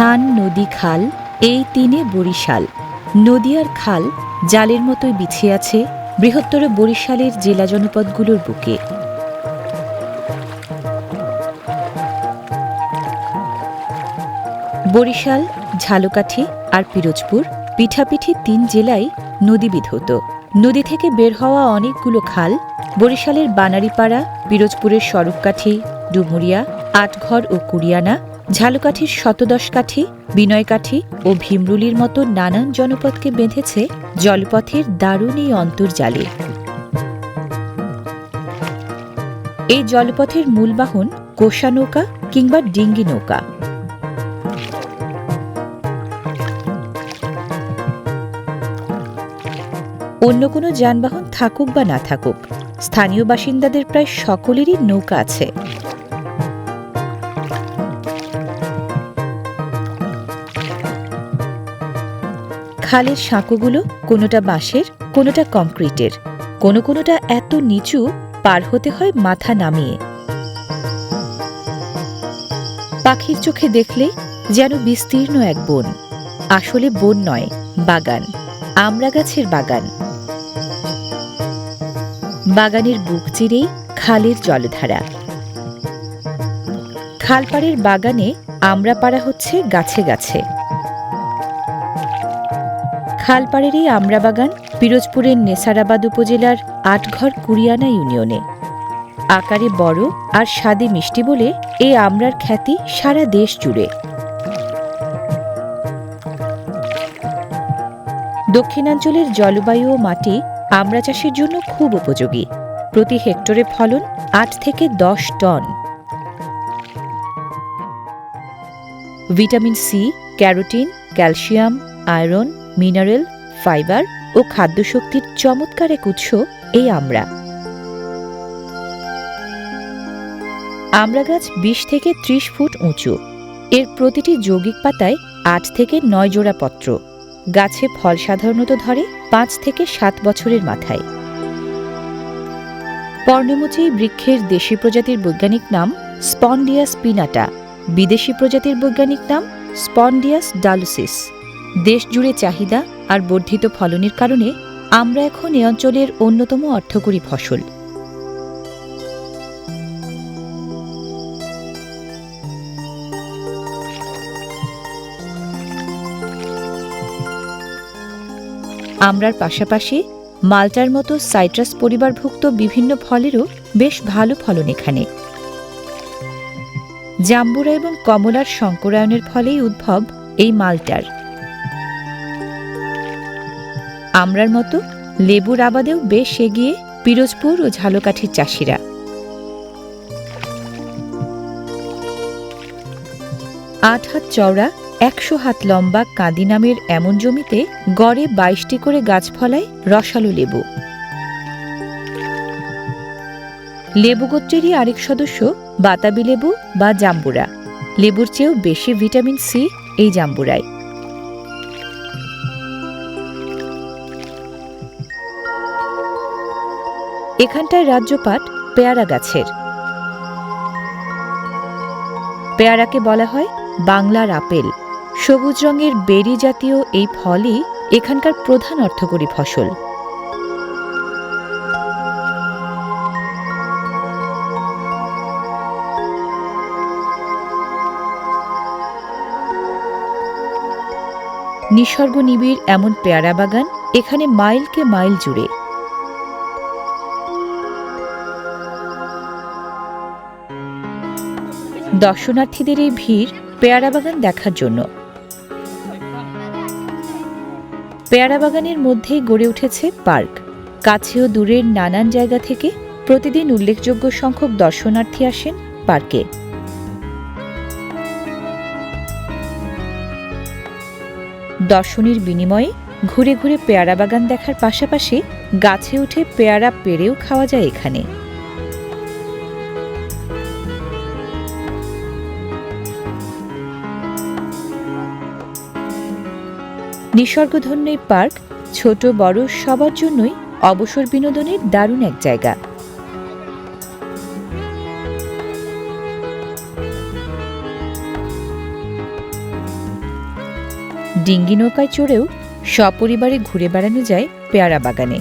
ধান, নদী, খাল, এই তিনে বরিশাল। নদী আর খাল জালের মতোই বিছিয়ে আছে বৃহত্তর বরিশালের জেলা জনপদগুলোর বুকে। বরিশাল, ঝালকাঠি আর পিরোজপুর পিঠাপিঠি তিন জেলায় নদী বিধৌত নদী থেকে বের হওয়া অনেকগুলো খাল বরিশালের বানারীপাড়া, পিরোজপুরের স্বরূপকাঠি, ডুমুরিয়া, আটঘর ও কুরিয়ানা ঝালকাঠির শতদশকাঠি বিনয়কাঠি ও ভীমরুলির মতো নানান জনপদকে বেঁধেছে জলপথের দারুণ এই অন্তর্জালে। এই জলপথের মূল বাহন কোষা নৌকা কিংবা ডিঙ্গি নৌকা। অন্য কোনো যানবাহন থাকুক বা না থাকুক, স্থানীয় বাসিন্দাদের প্রায় সকলেরই নৌকা আছে। খালের সাঁকোগুলো কোনোটা বাঁশের, কোনোটা কংক্রিটের। কোনো কোনোটা এত নিচু পার হতে হয় মাথা নামিয়ে। পাখির চোখে দেখলে যেন বিস্তীর্ণ এক বন। আসলে বন নয়, বাগান। আমড়া গাছের বাগান। বাগানের বুক চিরেই খালের জলধারা। খালপাড়ের বাগানে আমড়া পাড়া হচ্ছে গাছে গাছে। খালপাড়ের এই বাগান পিরোজপুরের নেসারাবাদ উপজেলার আটঘর কুরিয়ানা ইউনিয়নে। আকারে বড় আর স্বাদে মিষ্টি বলে এই আমড়ার খ্যাতি সারা দেশ জুড়ে। দক্ষিণাঞ্চলের জলবায়ু ও মাটি আমড়া চাষের জন্য খুব উপযোগী। প্রতি হেক্টরে ফলন আট থেকে দশ ton. Vitamin C, carotene, calcium, iron mineral, fibre ও খাদ্যশক্তির চমৎকার এক উৎস এই আমড়া আমড়া গাছ বিশ থেকে ত্রিশ ফুট উঁচু। এর প্রতিটি যৌগিক পাতায় আট থেকে নয় জোড়া পত্র। গাছে ফল সাধারণত ধরে পাঁচ থেকে সাত বছরের মাথায়। পর্ণমোচী বৃক্ষের দেশি প্রজাতির বৈজ্ঞানিক নাম স্পন্ডিয়াস পিনাটা। বিদেশি প্রজাতির বৈজ্ঞানিক নাম স্পন্ডিয়াস ডালুসিস। দেশ জুড়ে চাহিদা আর বর্ধিত ফলনের কারণে আমরা এখন এ অঞ্চলের অন্যতম অর্থকরী ফসল। আমরার পাশাপাশি মাল্টার মতো সাইট্রাস পরিবারভুক্ত বিভিন্ন ফলেরও বেশ ভালো ফলন এখানে। জাম্বুরা এবং কমলার সংকরায়নের ফলেই উদ্ভব এই মালটার। আমরার মতো লেবুর আবাদেও বেশ এগিয়ে পিরোজপুর ও ঝালকাঠির চাষিরা। আট হাত চওড়া, একশো হাত লম্বা কাঁদি নামের এমন জমিতে গড়ে বাইশটি করে গাছ ফলায় রসালো লেবু। লেবু গোত্রেরই আরেক সদস্য বাতাবি লেবু বা জাম্বুরা। লেবুর চেয়েও বেশি ভিটামিন সি এই জাম্বুরায় এখানটায় রাজ্যপাট পেয়ারা গাছের। পেয়ারাকে বলা হয় বাংলার আপেল। সবুজ রঙের বেরি জাতীয় এই ফলই এখানকার প্রধান অর্থকরী ফসল। নিসর্গ নিবিড় এমন পেয়ারা বাগান এখানে মাইলকে মাইল জুড়ে। দর্শনার্থীদের এই ভিড় পেয়ারা বাগান দেখার জন্য। পেয়ারা বাগানের মধ্যেই গড়ে উঠেছে পার্ক। কাছে ও দূরের নানান জায়গা থেকে প্রতিদিন উল্লেখযোগ্য সংখ্যক দর্শনার্থী আসেন পার্কে। দর্শনীর বিনিময়ে ঘুরে ঘুরে পেয়ারা বাগান দেখার পাশাপাশি গাছে উঠে পেয়ারা পেরেও খাওয়া যায় এখানে। নিসর্গধন্য এই পার্ক, ছোট, বড়, সবার জন্যই অবসর বিনোদনের দারুণ এক জায়গা। ডিঙ্গি নৌকায় চড়েও সপরিবারে ঘুরে বেড়ানো যায় পেয়ারা বাগানে।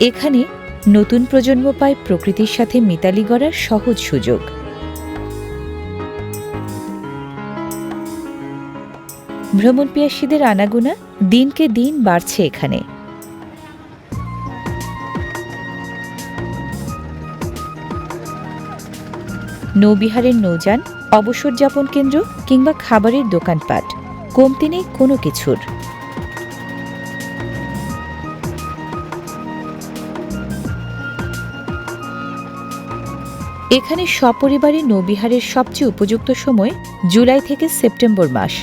এখানে নতুন প্রজন্ম পায় প্রকৃতির সাথে মিতালি গড়ার সহজ সুযোগ। ভ্রমণ পিয়াসীদের আনাগোনা দিনকে দিন বাড়ছে এখানে। নৌবিহারের নৌযান, অবসর যাপন কেন্দ্র কিংবা খাবারের দোকানপাট, কমতি নেই কোনো কিছুর। এখানে সপরিবারে নৌবিহারের সবচেয়ে উপযুক্ত সময় জুলাই থেকে সেপ্টেম্বর মাস।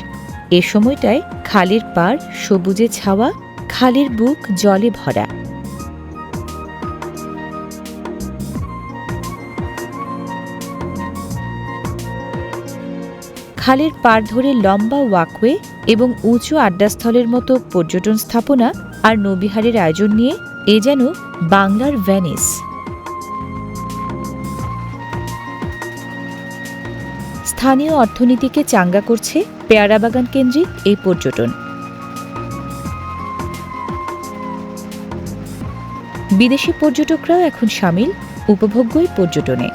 এ সময়টায় খালের পাড় সবুজে ছাওয়া, খালের বুক জলে ভরা। খালের পাড় ধরে লম্বা ওয়াকওয়ে এবং উঁচু আড্ডাস্থলের মতো পর্যটন স্থাপনা আর নৌবিহারের আয়োজন নিয়ে এ যেন বাংলার ভ্যানিস স্থানীয় অর্থনীতিকে চাঙ্গা করছে পেয়ারা বাগান কেন্দ্রিক এই পর্যটন। বিদেশি পর্যটকরাও এখন সামিল উপভোগ্যই পর্যটনে।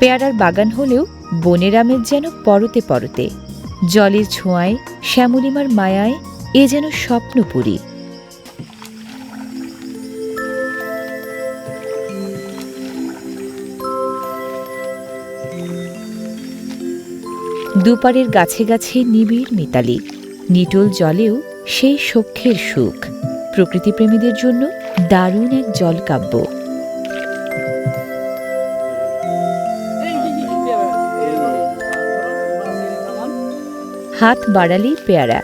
পেয়ারার বাগান হলেও বনের আমেজ যেন পরতে পরতে, জলের ছোঁয়ায়, শ্যামলিমার মায়ায় এ যেন স্বপ্নপুরী। দুপারের গাছে গাছে নিবিড় মিতালি, নিটোল জলেও সেই সখ্যের সুখ। প্রকৃতিপ্রেমীদের জন্য দারুণ এক জলকাব্য হাত বাড়ালেই পেয়ারা।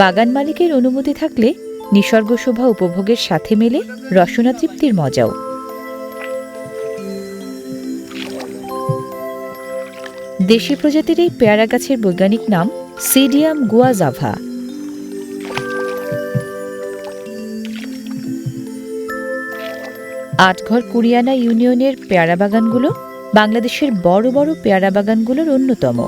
বাগান মালিকের অনুমতি থাকলে নিসর্গ শোভা উপভোগের সাথে মেলে রসনা তৃপ্তির মজাও। দেশি প্রজাতির এই পেয়ারা গাছের বৈজ্ঞানিক নাম সিডিয়াম গুয়াজাভা। আটঘর কুরিয়ানা ইউনিয়নের পেয়ারা বাগানগুলো বাংলাদেশের বড় বড় পেয়ারা বাগানগুলোর অন্যতম।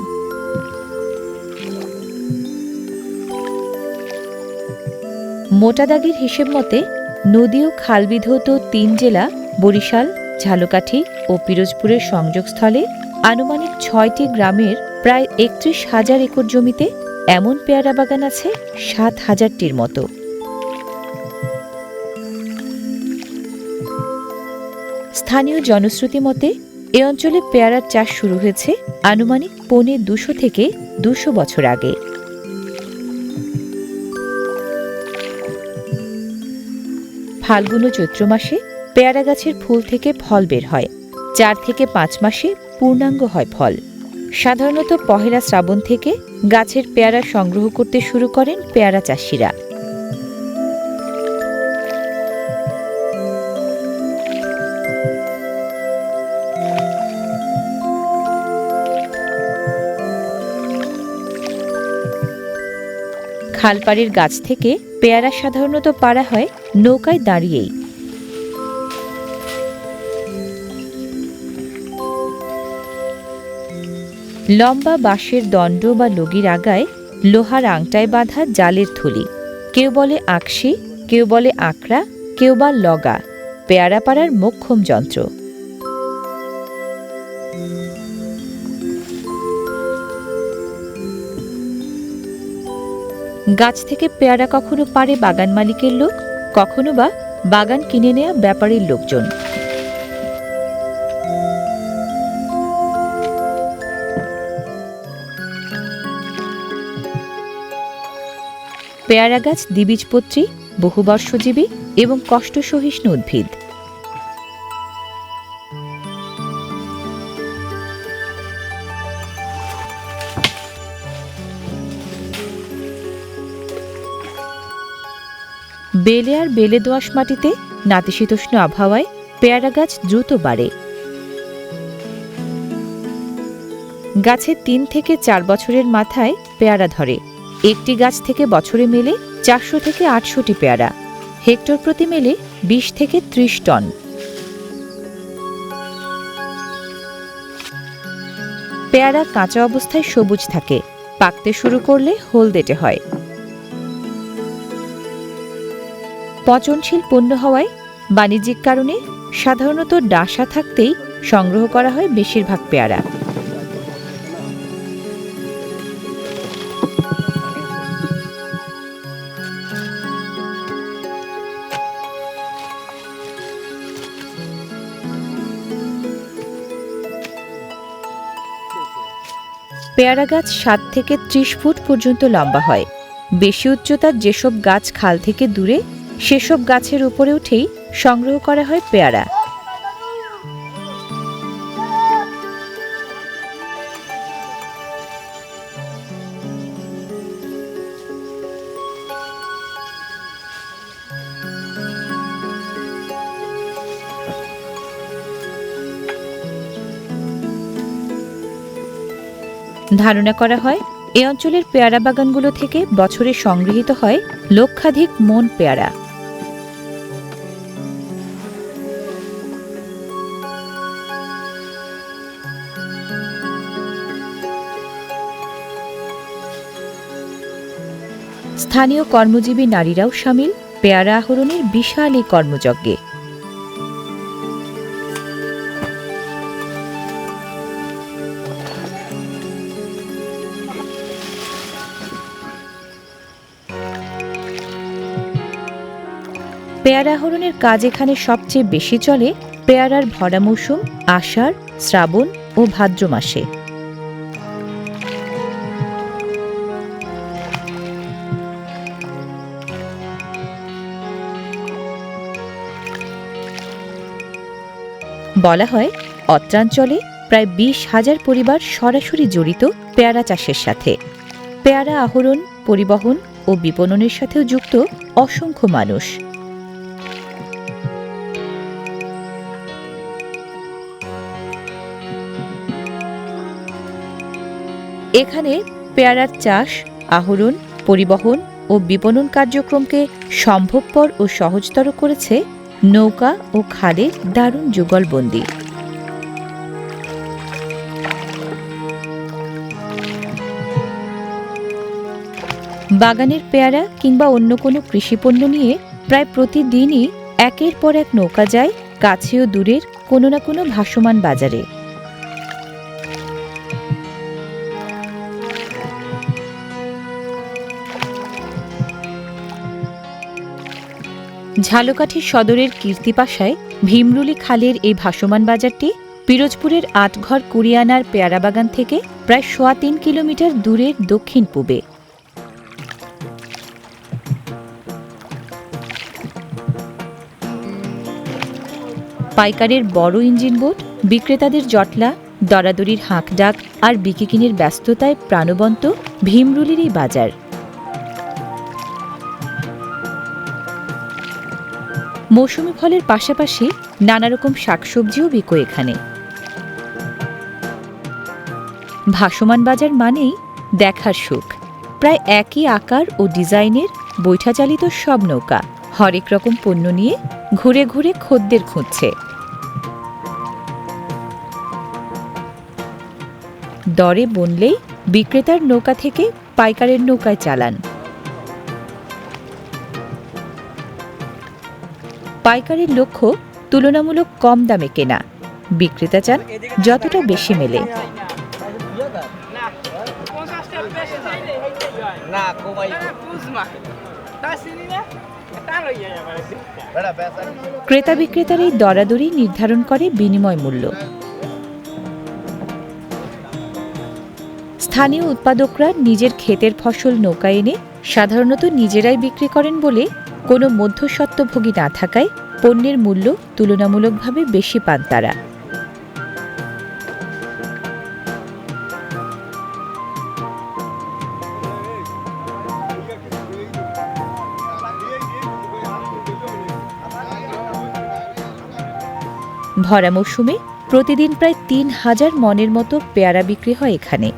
মোটা দাগের হিসেব মতে, নদী ও খালবিধৌত তিন জেলা বরিশাল, ঝালকাঠি ও পিরোজপুরের সংযোগস্থলে আনুমানিক ছয়টি গ্রামের প্রায় একত্রিশ হাজার একর জমিতে এমন পেয়ারা বাগান আছে সাত হাজারটির মতো। স্থানীয় জনশ্রুতি মতে, এ অঞ্চলে পেয়ারার চাষ শুরু হয়েছে আনুমানিক পৌনে দুশো থেকে দুশো বছর আগে। ফাল্গুন চৈত্র মাসে পেয়ারা গাছের ফুল থেকে ফল বের হয়। চার থেকে পাঁচ মাসে পূর্ণাঙ্গ হয় ফল। সাধারণত পহেলা শ্রাবণ থেকে গাছের পেয়ারা সংগ্রহ করতে শুরু করেন পেয়ারা চাষিরা। খালপাড়ের গাছ থেকে পেয়ারা সাধারণত পাড়া হয় নৌকায় দাঁড়িয়েই। লম্বা বাঁশের দণ্ড বা লগির আগায় লোহার আংটায় বাঁধা জালের থলি। কেউ বলে আকশি কেউ বলে আঁকড়া, কেউ বা লগা পেয়ারা পাড়ার মোক্ষম যন্ত্র। গাছ থেকে পেয়ারা কখনো পারে বাগান মালিকের লোক, কখনো বা বাগান কিনে নেয়া ব্যাপারীর লোকজন। পেয়ারা গাছ দ্বিবীজপত্রী বহুবর্ষজীবী এবং কষ্ট সহিষ্ণু উদ্ভিদ। বেলে আর বেলে দোআঁশ মাটিতে নাতিশীতোষ্ণ আবহাওয়ায় পেয়ারা গাছ দ্রুত বাড়ে। গাছে তিন থেকে চার বছরের মাথায় পেয়ারা ধরে। একটি গাছ থেকে বছরে মেলে চারশো থেকে আটশোটি পেয়ারা, হেক্টর প্রতি মেলে বিশ থেকে ত্রিশ টন। পেয়ারা কাঁচা অবস্থায় সবুজ থাকে, পাকতে শুরু করলে হলদেটে হয়। পচনশীল পণ্য হওয়ায় বাণিজ্যিক কারণে সাধারণত ডাসা থাকতেই সংগ্রহ করা হয় বেশিরভাগ পেয়ারা। পেয়ারা গাছ সাত থেকে ত্রিশ ফুট পর্যন্ত লম্বা হয়। বেশি উচ্চতার যেসব গাছ খাল থেকে দূরে, সেসব গাছের উপরে উঠেই সংগ্রহ করা হয় পেয়ারা। ধারণা করা হয়, এ অঞ্চলের পেয়ারা বাগানগুলো থেকে বছরে সংগৃহীত হয় লক্ষাধিক মন পেয়ারা। স্থানীয় কর্মজীবী নারীরাও সামিল, পেয়ারা আহরণের বিশাল এই কর্মযজ্ঞে। পেয়ারা আহরণের কাজ এখানে সবচেয়ে বেশি চলে পেয়ারার ভরা মৌসুম, আষাঢ়, শ্রাবণ ও ভাদ্র মাসে। বলা হয়, অত্রাঞ্চলে প্রায় বিশ হাজার পরিবার সরাসরি জড়িত পেয়ারা চাষের সাথে। পেয়ারা আহরণ, পরিবহন ও বিপণনের সাথেও যুক্ত অসংখ্য মানুষ। এখানে পেয়ারার চাষ, আহরণ, পরিবহন ও বিপণন কার্যক্রমকে সম্ভবপর ও সহজতর করেছে নৌকা ও খালের দারুণ যুগলবন্দি। বাগানের পেয়ারা কিংবা অন্য কোনো কৃষিপণ্য নিয়ে প্রায় প্রতিদিনই একের পর এক নৌকা যায়, কাছে ও দূরের কোনো না কোনো ভাসমান বাজারে। ঝালকাঠি সদরের কীর্তিপাশায় ভীমরুলি খালের এই ভাসমান বাজারটি পিরোজপুরের আটঘর কুরিয়ানার পেয়ারা বাগান থেকে প্রায় সোয়া তিন কিলোমিটার দূরের দক্ষিণ পূবে। পাইকারের বড় ইঞ্জিন বোট, বিক্রেতাদের জটলা, দরাদরির হাঁকডাক আর বিকিকিনির ব্যস্ততায় প্রাণবন্ত ভীমরুলির এই বাজার। মৌসুমি ফলের পাশাপাশি নানা রকম শাকসবজিও বিকো এখানে। ভাসমান বাজার মানেই দেখার সুখ। প্রায় একই আকার ও ডিজাইনের বৈঠা চালিত সব নৌকা। হরেক রকম পণ্য নিয়ে ঘুরে ঘুরে খদ্দের খুঁজছে। দরে বনলেই বিক্রেতার নৌকা থেকে পাইকারের নৌকায় চালান। পাইকারের লক্ষ্য তুলনামূলক কম দামে কেনা। বিক্রেতা চান যতটা বেশি মেলে। ক্রেতা বিক্রেতার এই দরাদরি নির্ধারণ করে বিনিময় মূল্য। স্থানীয় উৎপাদকরা নিজের ক্ষেতের ফসল নৌকায় এনে সাধারণত নিজেরাই বিক্রি করেন বলে কোনো মধ্যস্বত্বভোগী না থাকায় পণ্যের মূল্য তুলনামূলকভাবে বেশি পান তারা। ভরা মৌসুমে প্রতিদিন প্রায় তিন হাজার মনের মতো পেয়ারা বিক্রি হয় এখানে।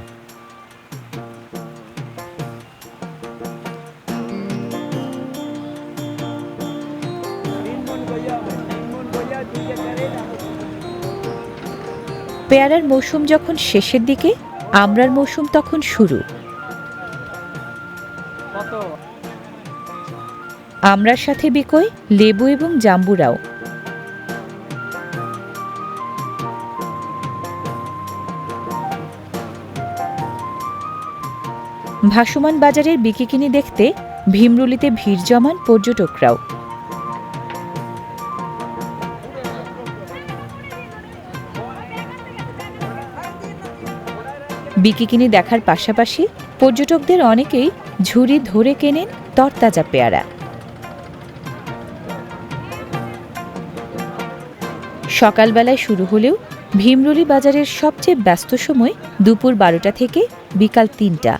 পেয়ারার মৌসুম যখন শেষের দিকে, আমরার মৌসুম তখন শুরু। আমরার সাথে বিকোয় লেবু এবং জাম্বুরাও। ভাসমান বাজারের বিকিকিনি দেখতে ভীমরুলিতে ভিড় জমান পর্যটকরাও। বিকিকিনি দেখার পাশাপাশি পর্যটকদের অনেকেই ঝুড়ি ধরে কেনেন তরতাজা পেয়ারা। সকালবেলায় শুরু হলেও ভীমরুলি বাজারের সবচেয়ে ব্যস্ত সময় দুপুর বারোটা থেকে বিকাল তিনটা।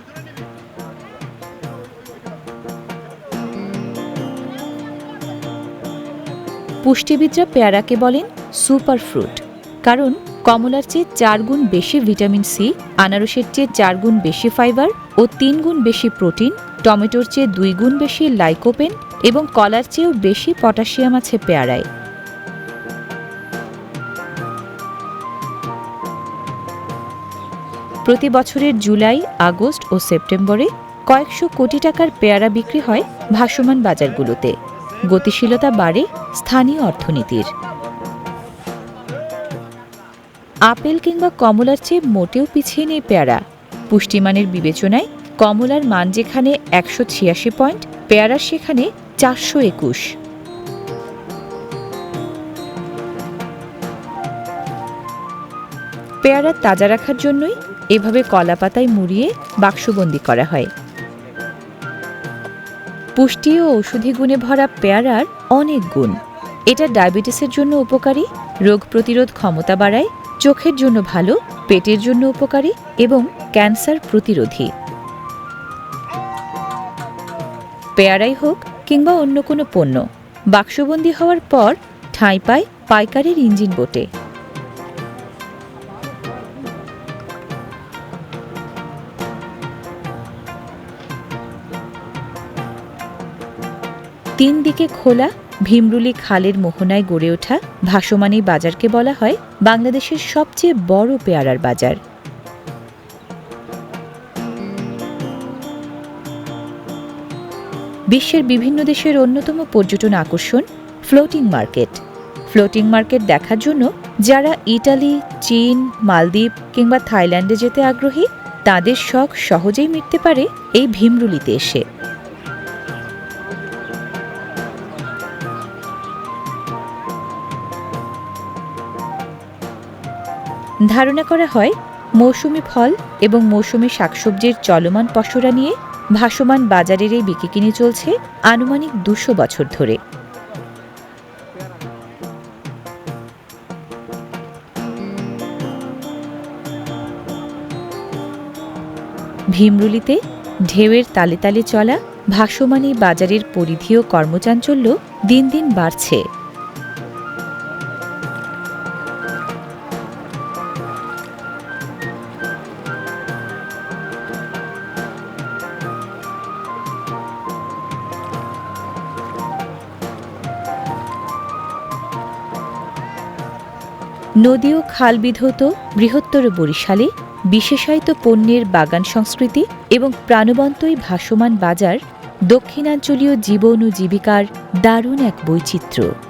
পুষ্টিবিদরা পেয়ারাকে বলেন সুপার ফ্রুট কারণ কমলার চেয়ে চার গুণ বেশি ভিটামিন সি, আনারসের চেয়ে চার গুণ বেশি ফাইবার ও তিন গুণ বেশি প্রোটিন, টমেটোর চেয়ে দুই গুণ বেশি লাইকোপেন এবং কলার চেয়েও বেশি পটাশিয়াম আছে পেয়ারায়। প্রতি বছরের জুলাই, আগস্ট ও সেপ্টেম্বরে কয়েকশো কোটি টাকার পেয়ারা বিক্রি হয় ভাসমান বাজারগুলোতে। গতিশীলতা বাড়ে স্থানীয় অর্থনীতির। আপেল কিংবা কমলার চেয়ে মোটেও পিছিয়ে নেই পেয়ারা। পুষ্টিমানের বিবেচনায় কমলার মান যেখানে একশো ছিয়াশি পয়েন্ট, পেয়ারার সেখানে চারশো একুশ। পেয়ারা তাজা রাখার জন্যই এভাবে কলা পাতায় মুড়িয়ে বাক্সবন্দি করা হয়। পুষ্টি ও ঔষধি গুণে ভরা পেয়ারার অনেক গুণ। এটা ডায়াবেটিসের জন্য উপকারী, রোগ প্রতিরোধ ক্ষমতা বাড়ায় চোখের জন্য ভালো, পেটের জন্য উপকারী এবং ক্যান্সার প্রতিরোধী। পেয়ারাই হোক কিংবা অন্য কোনো পণ্য, বাক্সবন্দি হওয়ার পর ঠাঁই পায় পাইকারির ইঞ্জিন বোটে। তিন দিকে খোলা ভীমরুলি খালের মোহনায় গড়ে ওঠা ভাসমানী বাজারকে বলা হয় বাংলাদেশের সবচেয়ে বড় পেয়ারার বাজার। বিশ্বের বিভিন্ন দেশের অন্যতম পর্যটন আকর্ষণ ফ্লোটিং মার্কেট। ফ্লোটিং মার্কেট দেখার জন্য যারা ইটালি, চীন, মালদ্বীপ কিংবা থাইল্যান্ডে যেতে আগ্রহী, তাদের শখ সহজেই মিটতে পারে এই ভীমরুলিতে এসে। ধারণা করা হয়, মৌসুমি ফল এবং মৌসুমি শাকসবজির চলমান পসরা নিয়ে ভাসমান বাজারের এই বিকিকিনি চলছে আনুমানিক দুশো বছর ধরে। ভীমরুলিতে ঢেউয়ের তালে তালে চলা ভাসমান এই বাজারের পরিধি ও কর্মচাঞ্চল্য দিন দিন বাড়ছে। নদী ও খাল বিধৌত বৃহত্তর বরিশালে বিশেষায়িত পণ্যের বাগান সংস্কৃতি এবং প্রাণবন্তই ভাসমান বাজার দক্ষিণাঞ্চলীয় জীবন ও জীবিকার দারুণ এক বৈচিত্র্য।